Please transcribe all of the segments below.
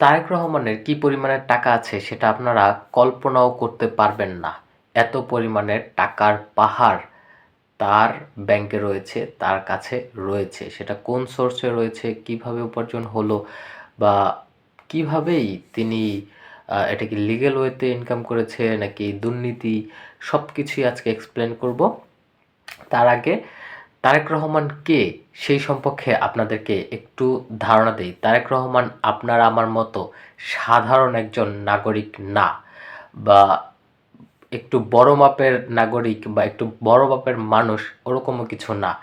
তারেক রহমানের কি পরিমাণের টাকা আছে সেটা আপনারা কল্পনাও করতে পারবেন না। এত পরিমাণের টাকার পাহাড় তার ব্যাংকে রয়েছে, তার কাছে রয়েছে। সেটা কোন সোর্সে রয়েছে, কীভাবে উপার্জন হলো বা কিভাবেই তিনি এটা কি লিগেল ওয়েতে ইনকাম করেছে নাকি দুর্নীতি সব কিছুই আজকে এক্সপ্লেন করব। তার আগে তারেক রহমান কে? সেই সম্পর্কে আপনাদেরকে একটু ধারণা দেই। তারেক রহমান আপনার আমার মতো সাধারণ একজন নাগরিক না বা একটু বড় মাপের নাগরিক বা একটু বড় মাপের মানুষ ওরকমও কিছু না।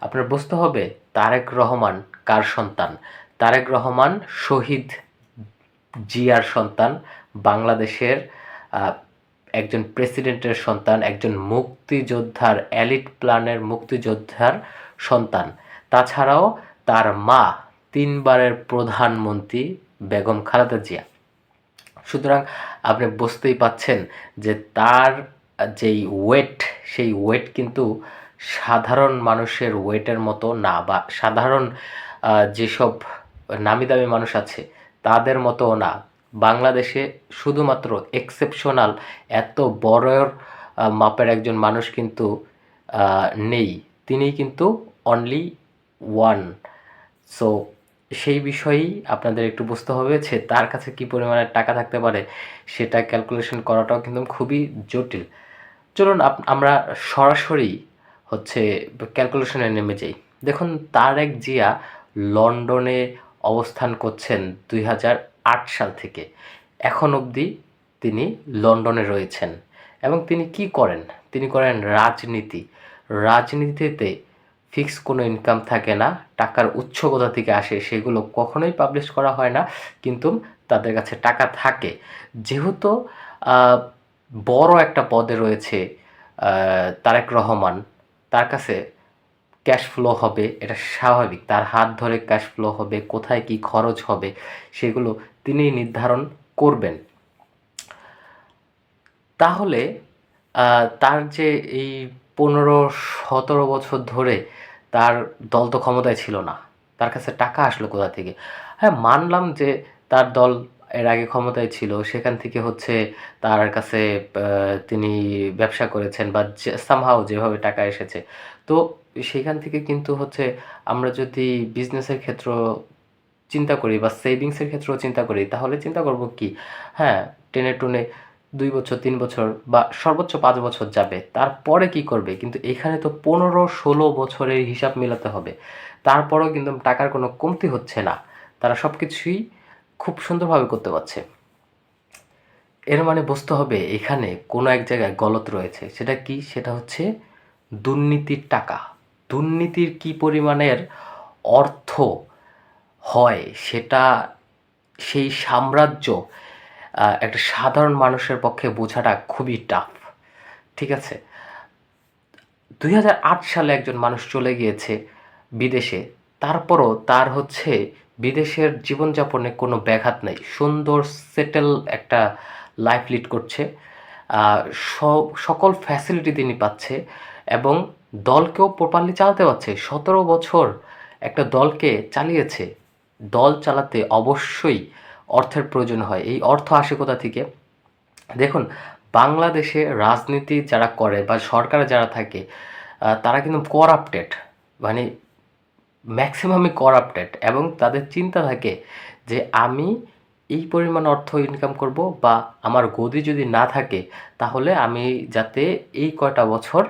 আপনার বুঝতে হবে তারেক রহমান কার সন্তান? তারেক রহমান শহীদ জিয়ার সন্তান, বাংলাদেশের একজন প্রেসিডেন্টের সন্তান, একজন মুক্তিযোদ্ধার, এলিট প্ল্যানের মুক্তিযোদ্ধার সন্তান। তাছাড়াও তার মা তিনবারের প্রধানমন্ত্রী বেগম খালেদা জিয়া। সুতরাং আপনি বুঝতেই পাচ্ছেন যে তার যেই ওয়েট সেই ওয়েট কিন্তু সাধারণ মানুষের ওয়েটের মতো না বা সাধারণ যেসব নামি দামি মানুষ আছে, তাদের মতো না। বাংলাদেশে শুধুমাত্র এক্সেপশনাল এত বড় মাপের একজন মানুষ কিন্তু নেই। তিনি কিন্তু অনলি ওয়ান সো সেই বিষয়েই আপনাদের একটু বুঝতে হবে যে তার কাছে কী পরিমাণে টাকা থাকতে পারে, সেটা ক্যালকুলেশন করাটাও কিন্তু খুবই জটিল। চলুন আমরা সরাসরি হচ্ছে ক্যালকুলেশনে নেমে যাই। দেখুন, তারেক জিয়া লন্ডনে অবস্থান করছেন দুই হাজার সাল থেকে। এখন অবধি তিনি লন্ডনে রয়েছেন এবং তিনি কি করেন? তিনি করেন রাজনীতি। রাজনীতিতে ফিক্স কোনো ইনকাম থাকে না, টাকার উৎস কোথা থেকে আসে সেগুলো কখনোই পাবলিশ করা হয় না, কিন্তু তাদের কাছে টাকা থাকে। যেহেতু বড় একটা পদে রয়েছে তারেক রহমান, তার কাছে ক্যাশ ফ্লো হবে, এটা স্বাভাবিক। তার হাত ধরে ক্যাশ ফ্লো হবে, কোথায় কি খরচ হবে, সেগুলো তিনি নির্ধারণ করবেন। তাহলে তার যে এই পনেরো, সতেরো বছর ধরে তার দল তো ক্ষমতায় ছিল না, তার কাছে টাকা আসলো কোথা থেকে? হ্যাঁ মানলাম যে তার দল এর আগে ক্ষমতায় ছিল, সেখান থেকে হচ্ছে তার কাছে তিনি ব্যবসা করেছেন বা সামহাও যেভাবে টাকা এসেছে। তো সেখান থেকে কিন্তু হচ্ছে আমরা যদি বিজনেসের ক্ষেত্র চিন্তা করি বা সেভিংসের ক্ষেত্রেও চিন্তা করি, তাহলে চিন্তা করব কি? হ্যাঁ টেনে টুনে দুই বছর, তিন বছর বা সর্বোচ্চ পাঁচ বছর যাবে, তারপরে কি করবে? কিন্তু এখানে তো পনেরো, ষোলো বছরের হিসাব মেলাতে হবে, তারপরেও কিন্তু টাকার কোনো কমতি হচ্ছে না, তারা সব কিছুই খুব সুন্দরভাবে করতে পারছে। এর মানে বুঝতে হবে, এখানে কোনো এক জায়গায় গলত রয়েছে, সেটা কি? সেটা হচ্ছে দুর্নীতির টাকা। দুর্নীতির কি পরিমাণের অর্থ? হয়, সেটা সেই সাম্রাজ্য একটা সাধারণ মানুষের পক্ষে বোঝাটা খুবই টাফ ঠিক আছে? দু হাজার আট সালে একজন মানুষ চলে গিয়েছে বিদেশে, তারপরও তার হচ্ছে বিদেশের জীবনযাপনে কোনো ব্যাঘাত নেই। সুন্দর সেটেল একটা লাইফ লিড করছে সকল ফ্যাসিলিটি তিনি পাচ্ছে এবং দলকেও প্রপারলি চালাতে পারছে। সতেরো বছর একটা দলকে চালিয়েছে দল চালাতে অবশ্যই অর্থের প্রয়োজন হয়। এই অর্থ আসে কোথা থেকে? দেখুন, বাংলাদেশে রাজনীতি যারা করে বা সরকারে যারা থাকে তারা কিন্তু করাপ্টেড মানে ম্যাক্সিমামই করাপ্টেড এবং তাদের চিন্তা থাকে যে আমি এই পরিমাণ অর্থ ইনকাম করব বা আমার গদি যদি না থাকে, তাহলে আমি যাতে এই কয়টা বছর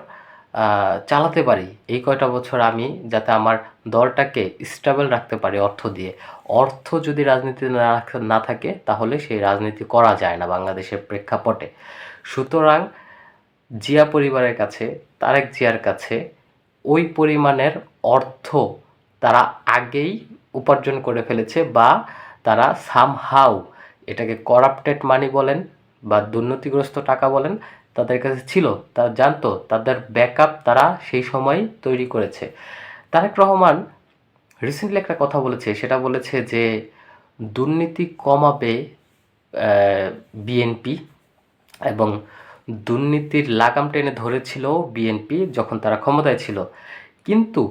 চালাতে পারি। এই কয়টা বছর আমি যাতে আমার দলটাকে স্টেবল রাখতে পারি অর্থ দিয়ে। অর্থ যদি রাজনীতিতে না না থাকে, তাহলে সেই রাজনীতি করা যায় না বাংলাদেশের প্রেক্ষাপটে। সুতরাং জিয়া পরিবারের কাছে, তারেক জিয়ার কাছে ওই পরিমাণের অর্থ তারা আগেই উপার্জন করে ফেলেছে বা তারা সামহাউ এটাকে করাপ্টেড মানি বলেন বা দুর্নীতিগ্রস্ত টাকা বলেন তাদের কাছে ছিল তারা জানতো, তাদের ব্যাকআপ তারা সেই সময় তৈরি করেছে। তারেক রহমান রিসেন্টলি একটা কথা বলেছে, সেটা বলেছে যে দুর্নীতি কমাবে বিএনপি এবং দুর্নীতির লাগাম টেনে ধরেছিল বিএনপি যখন তারা ক্ষমতায় ছিল। কিন্তু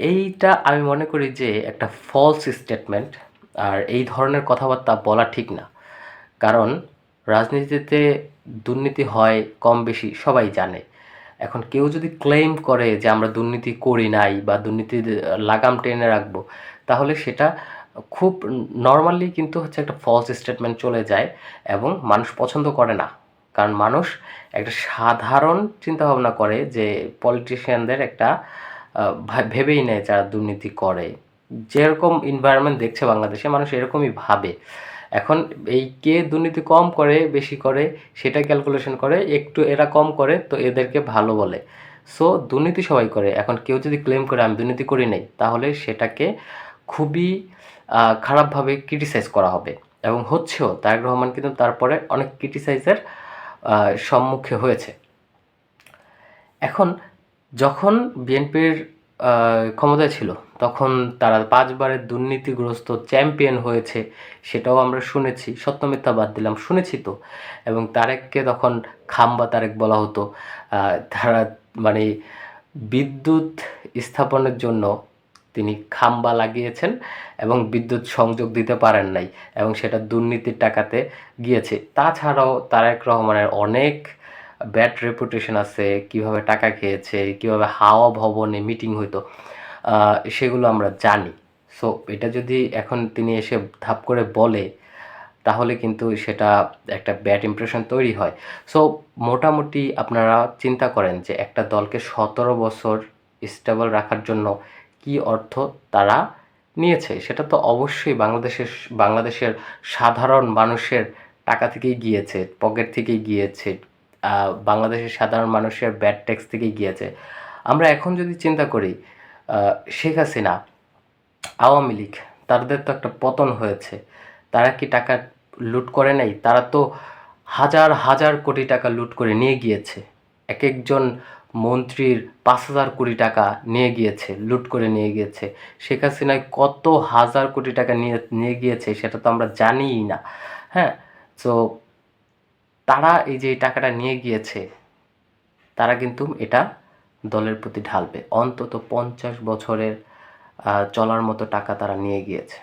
এইটা আমি মনে করি যে একটা ফলস স্টেটমেন্ট আর এই ধরনের কথাবার্তা বলা ঠিক না। কারণ রাজনীতিতে দুর্নীতি হয় কম বেশি, সবাই জানে। এখন কেউ যদি ক্লেম করে যে আমরা দুর্নীতি করি নাই বা দুর্নীতি লাগাম টেনে রাখব, তাহলে সেটা খুব নর্মালি কিন্তু হচ্ছে একটা ফলস স্টেটমেন্ট চলে যায় এবং মানুষ পছন্দ করে না। কারণ মানুষ একটা সাধারণ চিন্তাভাবনা করে যে পলিটিশিয়ানদের একটা ভেবেই নেয় যারা দুর্নীতি করে। যেরকম এনভায়রনমেন্ট দেখছে বাংলাদেশে, মানুষ এরকমই ভাবে। এখন এই কে দুর্নীতি কম করে, বেশি করে, সেটা ক্যালকুলেশন করে, একটু এরা কম করে, তো এদেরকে ভালো বলে। সো দুর্নীতি সবাই করে। এখন কেউ যদি ক্লেম করে, আমি দুর্নীতি করি নাই, তাহলে সেটাকে খুবই খারাপভাবে ক্রিটিসাইজ করা হবে। এবং হচ্ছেও, তারেক রহমান কিন্তু তারপরে অনেক ক্রিটিসাইজের সম্মুখে হয়েছে। এখন, যখন বিএনপির ক্ষমতায় ছিল। তখন তারা পাঁচবারের দুর্নীতিগ্রস্ত চ্যাম্পিয়ন হয়েছে সেটাও আমরা শুনেছি, সত্য মিথ্যা বাদ দিলাম, শুনেছি তো। এবং তারেককে তখন খাম্বা তারেক বলা হতো। তারা মানে বিদ্যুৎ স্থাপনের জন্য তিনি খাম্বা লাগিয়েছেন এবং বিদ্যুৎ সংযোগ দিতে পারেন নাই এবং সেটা দুর্নীতির টাকাতে গিয়েছে। তাছাড়াও তারেক রহমানের অনেক ব্যাড রেপুটেশন আছে, কীভাবে টাকা খেয়েছে, কীভাবে হাওয়া ভবনে মিটিং হইতো সেগুলো আমরা জানি। সো এটা যদি এখন তিনি এসে ধাপ করে বলে, তাহলে কিন্তু সেটা একটা ব্যাড ইমপ্রেশন তৈরি হয়। সো মোটামুটি আপনারা চিন্তা করেন যে একটা দলকে সতেরো বছর স্টেবল রাখার জন্য কি অর্থ তারা নিয়েছে। সেটা তো অবশ্যই বাংলাদেশের বাংলাদেশের সাধারণ মানুষের টাকা থেকেই গিয়েছে পকেট থেকেই গিয়েছে বাংলাদেশের সাধারণ মানুষের ব্যাড ট্যাক্স থেকেই গিয়েছে। আমরা এখন যদি চিন্তা করি শেখ হাসিনা, আওয়ামী লীগ, তাদের তো একটা পতন হয়েছে। তারা কি টাকা লুট করে নাই? তারা তো হাজার হাজার কোটি টাকা লুট করে নিয়ে গিয়েছে। এক একজন মন্ত্রীর পাঁচ হাজার কোটি টাকা নিয়ে গিয়েছে, লুট করে নিয়ে গিয়েছে। শেখ হাসিনায় কত হাজার কোটি টাকা নিয়ে নিয়ে গিয়েছে, সেটা তো আমরা জানিই না। হ্যাঁ তো তারা এই যে টাকাটা নিয়ে গিয়েছে, তারা কিন্তু এটা দলের প্রতি ঢালবে। অন্তত পঞ্চাশ বছরের চলার মতো টাকা তারা নিয়ে গিয়েছে।